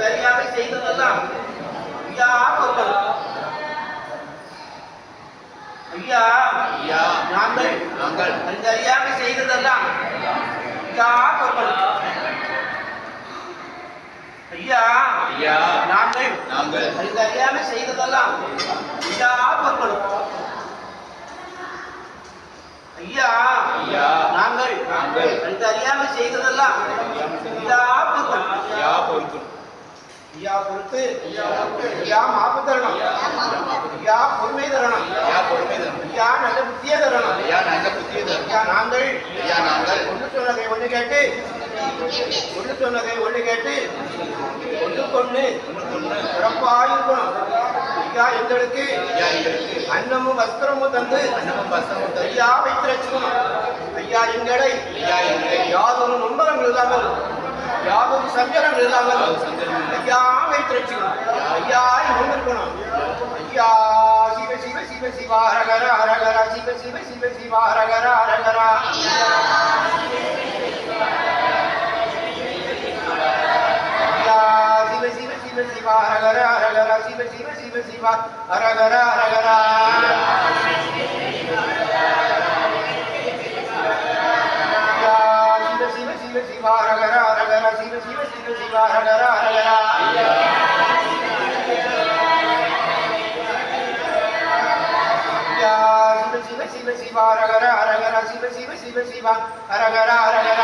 அறியாமல் செய்ததெல்லாம் ஐயா பொருட்களும் ஐயா நாங்கள் நாங்கள் அறியாமல் செய்ததெல்லாம் ஐயா பொருட்களும் ஐயா ஐயா நாங்கள் நாங்கள் அறியாமல் செய்ததெல்லாம் ஐயா பொருட்களும் ஐயா நாங்கள் நாங்கள் செய்ததெல்லாம் ஐயா பொறுத்து ஐயா மாப்பு தரணும் ஐயா பொறுமை தரணும் ஐயா பொறுமை தரும் ஐயா நல்ல புத்திய தரணும் ஐயா நல்ல புத்திய தரும் ஐயா நாங்கள் ஐயா நாங்கள். ஒன்று சொன்னதை ஒன்று கேட்டு ஒன்று சொன்னதை ஒன்று கேட்டு ஒன்று கொண்டு ஐயா எங்களுக்கு ஐயா எங்களுக்கு. அன்னமும் வஸ்திரமும் தந்து அன்னமும் வஸ்திரமும் தரும் ஐயா வைத்து ரசிக்கணும் ஐயா எங்களை ஐயா எங்களை. யாதொரு நொம்பரங்கள் இல்லாமல் யாதொரு சஞ்சலங்கள் இல்லாமல் யாதொரு சஞ்சலங்கள் ஐயாய் கொண்டிருக்கணும் ஐயா இருக்கணும் சிவ சிவ சிவ சிவா ஹரகர ஹரகர சிவ சிவ சிவ சிவா ஹரகர ஹரகர சிவ சிவ சிவ சிவா ஹரகர ஹரகர சிவ சிவ சிவ சிவா ஹரகர ஹரகர சிவ சிவ சிவ சிவா ஹரஹர சிவ சிவ சிவ சிவா ஹரஹர ஹரஹர சிவ சிவ சிவ சிவா ஹரஹர ஹரஹர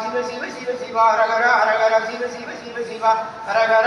சிவ சிவ சிவ சிவா ஹரஹர ஹரஹர சிவ சிவ சிவ சிவா ஹரஹர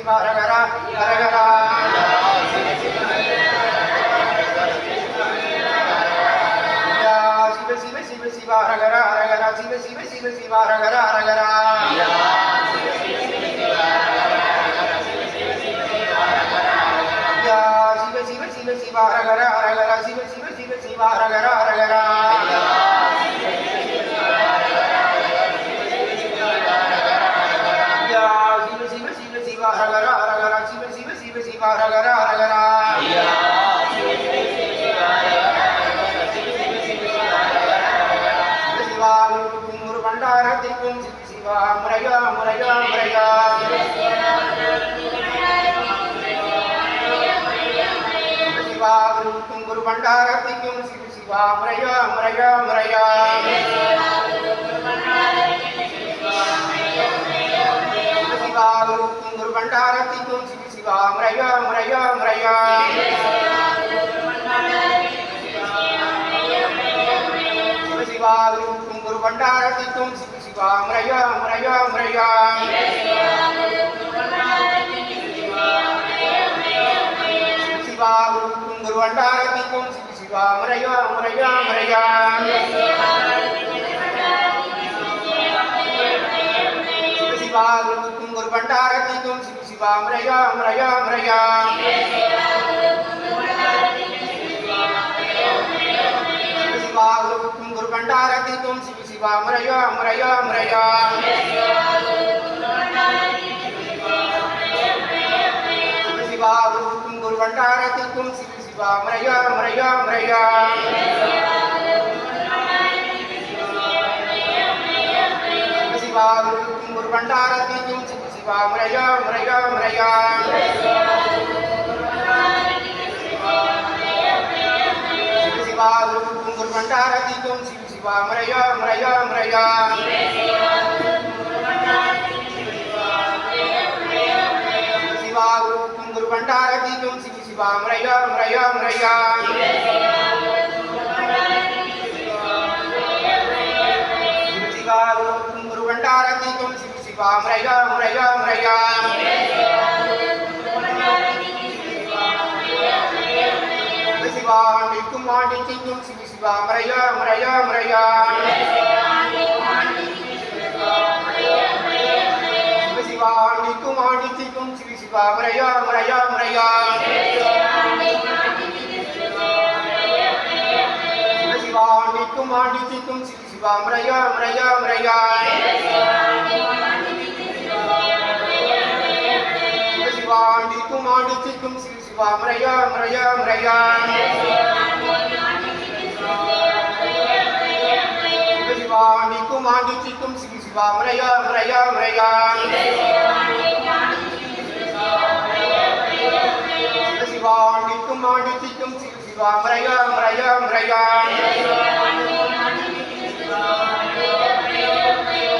சிவ சிவ சிவா ஹரஹர ஹரஹர ஐயா சிவ சிவ சிவ சிவா ஹரஹர ஹரஹர சிவ சிவ சிவ சிவா ஹரஹர ஹரஹர குருவுக்கும் குரு பண்டாரத்திற்கும் சிவ சிவா முறையா முறையா முறையா சிவ குருவுக்கும் குரு பண்டாரத்திற்கும் சிவ சிவா முறையா முறையா முறையா சிவ குருவுக்கும் குரு பண்டாரத்திற்கும் சிவ சிவா முறையா முறையா முறையா குருவுக்கும் குரு பண்டாரத்திற்கும் சிவ சிவா முறையா முறையா முறையா சிவ சிவா குருவுக்கும் குரு பண்டாரத்திற்கும் சிவ சிவா முறையா முறையா முறையா சிவ சிவா குருவுக்கும் குரு பண்டாரத்திற்கும் சிவ சிவா முறையா முறையா முறையா சிவ சிவா குருவுக்கும் குரு பண்டாரத்திற்கும் சிவ சிவா முறையா முறையா முறையா சிவ சிவா குருவுக்கும் குரு பண்டாரத்திற்கும் சிவ சிவா முறையா முறையா முறையா. சிவ சிவா குருவுக்கும் குரு பண்டாரத்திற்கும் சிவ சிவா முறையா சிவ சிவா குருவுக்கும் குரு பண்டாரத்திற்கும் சிவ சிவா சிவா முரையா முரையா முரையா சிவ சிவா உருவக்கும் ஒரு வண்டாரத்திக்கும் சிவ சிவா முரையா முரையா முரையா ஆண்டிக்கும் சிவ சிவா முரையா முரையா முரையா சிவ சிவா ஆண்டிக்கும் ஆண்டிக்கும் சிவ சிவா முரையா முரையா முரையா சிவ சிவா ஆண்டிக்கும் ஆண்டிக்கும் சிவ சிவா முரையா முரையா முரையா சிவ ஆண்டிக்கும் ஆண்டிக்கும் சிவ சிவா முரையா முரையா முரையா சிவாண்டிக்கும் சிவா ஆண்டிக்கும் ஆண்டிக்கும் சிவ சிவா முரையா முரையா முரையா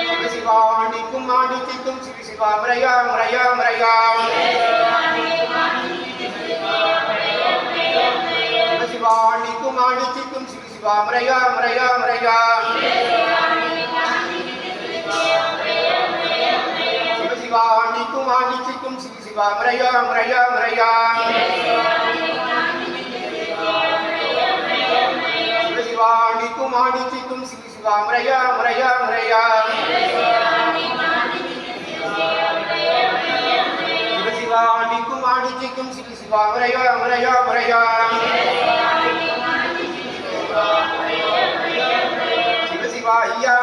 சிவ சிவா ஆண்டிக்கும் ஆண்டிக்கும் சிவ சிவா முரையா ரயாம் முரையா சிவ ஆண்டிக்கும் ஆண்டிக்கும் சிவ சிவா முரையா முரையா சிவ சிவா முரையா முரையா முரையா சிவ சிவா ஆண்டிக்கும் ஆண்டிக்கும் சிவ சிவா முரையா முரையா முரையா சிவ சிவா ஐயா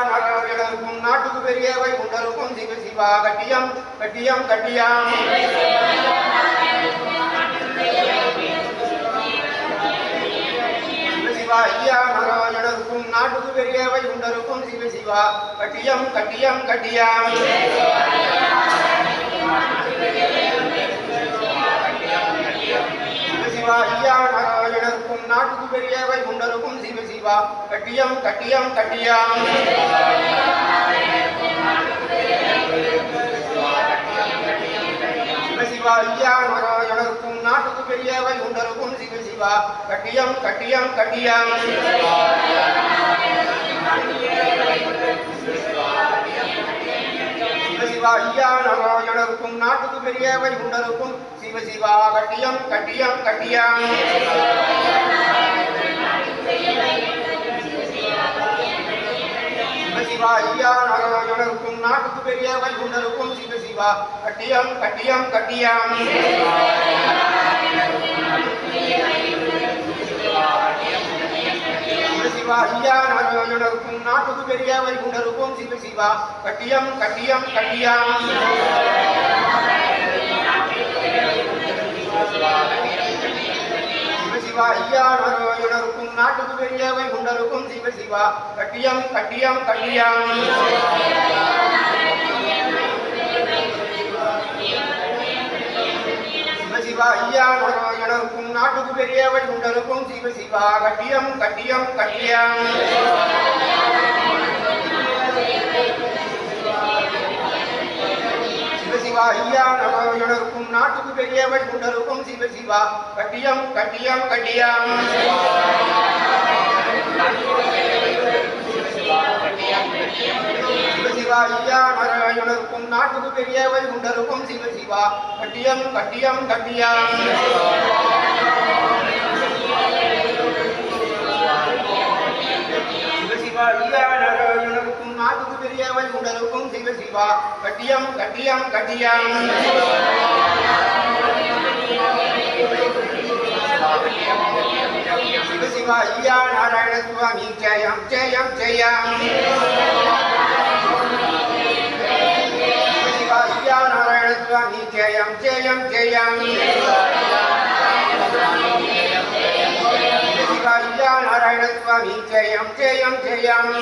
நாராயணருக்கும் நாட்டுக்கு பெரியவை உண்டருக்கும் சிவ சிவா கட்டியம் கட்டியம் கட்டியாம். சிவா ஐயா நாராயணருக்கும் நாட்டுக்கு பெரியவை உண்டருக்கும் சிவ சிவா கட்டியம் கட்டியம் கட்டியாம். நாராயணருக்கும் நாட்டுக்கு பெரியவை உண்டருக்கும் சிவ சிவா கட்டியம் கட்டியம். கட்டியம் சிவ ஐயா நாராயணருக்கும் நாட்டுக்கு பெரியவை உண்டருக்கும் சிவ சிவா கட்டியம் கட்டியம் கட்டியம். சிவசிவா ஐயா நாராயணருக்கும் நாட்டுக்கு பெரியவை உண்டருக்கும் சிவ சிவா கட்டியம் கட்டியம். கட்டியம் சிவ ஐயா நாராயணருக்கும் நாட்டுக்கு பெரிய உண்டருக்கும் சிவசிவா கட்டியம் கட்டியம் கட்டியம். சிவசிவா ஐயா நாராயணருக்கும் நாட்டுக்கு பெரிய உண்டருக்கும் சிவசிவா கட்டியம் கட்டியம் கட்டியம். சிவ ஐயா நாராயணருக்கும் நாட்டுக்கு பெரியவை குண்டருக்கும் சிவசிவா. கட்டியம் கட்டியம் கட்டியம். சிவ ஐயா நாராயணருக்கும் நாட்டுக்கு பெரியவை குண்டருக்கும் சிவசிவா. கட்டியம் கட்டியம் கட்டியம். சிவசிவா ஐயா நாராயணருக்கும் நாட்டுக்கு பெரியவை உண்டருக்கும் சிவ சிவா. கட்டியம் கட்டியம் கட்டியம். சிவ நாட்டுக்கு பெரியவள் குண்டருக்கும் சிவ சிவா. கட்டியம் கட்டியம் கட்டியம் சிவ சிவா ஐயா நாராயணருக்கும் நாட்டுக்கு உடலுக்கும் சிவ சிவா கட்டியம் கட்டியம் கட்டியம். சிவ சிவா ஐயா நாராயண சுவாமி ஜெயம் ஜெயம். ஜெயம் சிவா ஐயா நாராயண சுவாமி ஜெயம் ஜெயம். ஜெயம் ஐயா நாராயண சுவாமி ஜெயம் ஜெயம் ஜெயம்.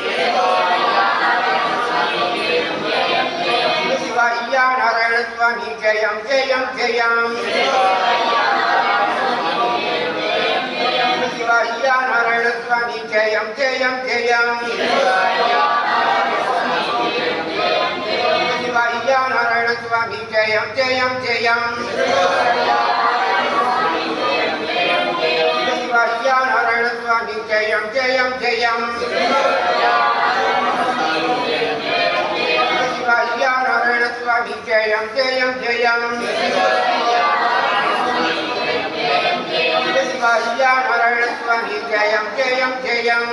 శివయ్య నారాయణ స్వామి జయం జయం జయం. శివయ్య నారాయణ స్వామి జయం జయం జయం. శివయ్య నారాయణ స్వామి జయం జయం జయం. శివయ్య నారాయణ స్వామి జయం జయం జయం. పార్వతి జయం జయం జయం. శివయ్యా నారాయణ స్వామి. జయం జయం జయం.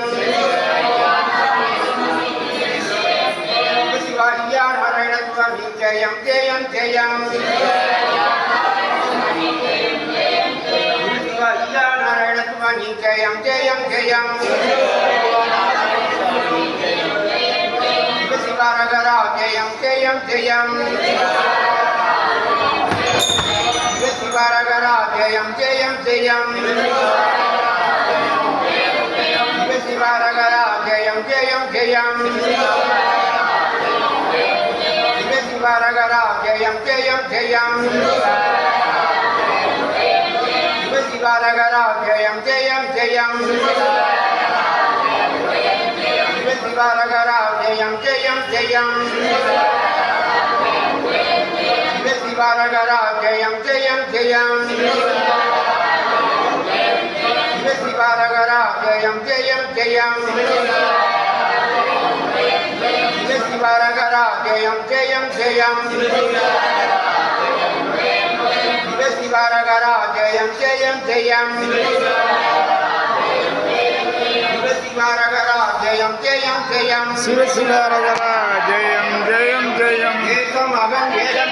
శివయ్యా నారాయణ స్వామి. జయం జయం జయం. శివయ్యా స్వామి. జయం జయం జయం. శివాలయం జయం జయం. శివరగర జయం జయం జయం. శివరగర జయం జయం జయం. శివరగర జయం జయం జయం. శివరగర జయం జయం జయం. శ్రీ శివారగరా జయం జయం జయం. శ్రీ శివారగరా జయం జయం జయం. శ్రీ శివారగరా జయం జయం జయం. శ్రీ శివారగరా జయం జయం జయం. శ్రీ శివారగరా జయం జయం. జయం శ్రీ శివారగ ஜெயம் ஜெயம் ஜெயம். சிவசிகாரகரா ஜெயம் ஜெயம் ஜெயம்.